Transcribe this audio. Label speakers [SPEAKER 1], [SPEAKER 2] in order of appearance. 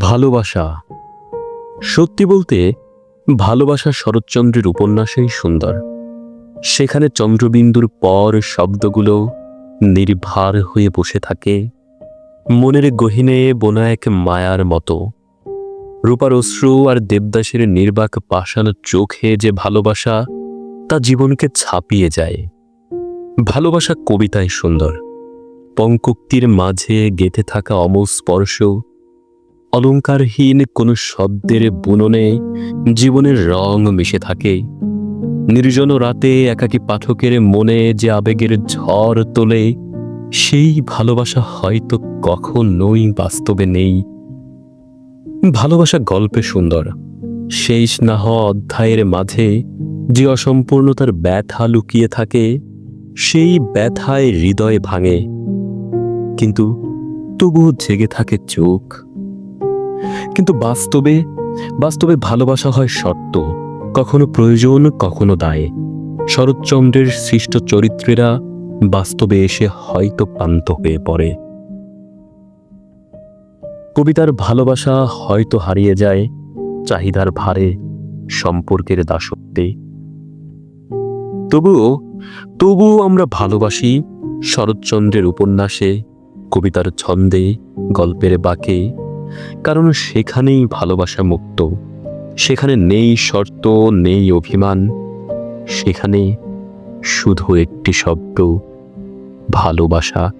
[SPEAKER 1] ভালোবাসা। সত্যি বলতে, ভালোবাসা শরৎচন্দ্রের উপন্যাসেই সুন্দর। সেখানে চন্দ্রবিন্দুর পর শব্দগুলো নির্ভার হয়ে বসে থাকে, মনের গহিনে বোনা এক মায়ার মতো। রূপার অশ্রু আর দেবদাসের নির্বাক পাষাণ চোখে যে ভালোবাসা, তা জীবনকে ছাপিয়ে যায়। ভালোবাসা কবিতায় সুন্দর। পঙ্কোক্তির মাঝে গেঁথে থাকা অমোঘ স্পর্শ অলঙ্কারহীন কোনো শব্দের বুননে জীবনের রং মিশে থাকে। নির্জন রাতে একাকী পাঠকের মনে যে আবেগের ঝড় তোলে, সেই ভালোবাসা হয়তো কখনোই বাস্তবে নেই। ভালোবাসা গল্পে সুন্দর। না হওয়া অধ্যায়ের মাঝে যে অসম্পূর্ণতার ব্যথা লুকিয়ে থাকে, সেই ব্যথায় হৃদয় ভাঙে। কিন্তু তবুও জেগে থাকে চোখ। কিন্তু বাস্তবে বাস্তবে ভালোবাসা হয় শর্ত কখনো প্রয়োজন, কখনো দায়। শরৎচন্দ্রের সৃষ্ট চরিত্রেরা বাস্তবে এসে হয়তো ক্লান্ত হয়ে পড়ে। কবিতার ভালোবাসা হয়তো হারিয়ে যায়, চাহিদার ভারে, সম্পর্কের দাসত্বে। তবুও তবুও আমরা ভালোবাসি শরৎচন্দ্রের উপন্যাসে, কবিতার ছন্দে, গল্পের বাঁকে কারণ সেখানেই ভালোবাসা মুক্ত। সেখানে নেই শর্ত নেই অভিমান। সেখানে শুধু একটি শব্দ ভালোবাসা।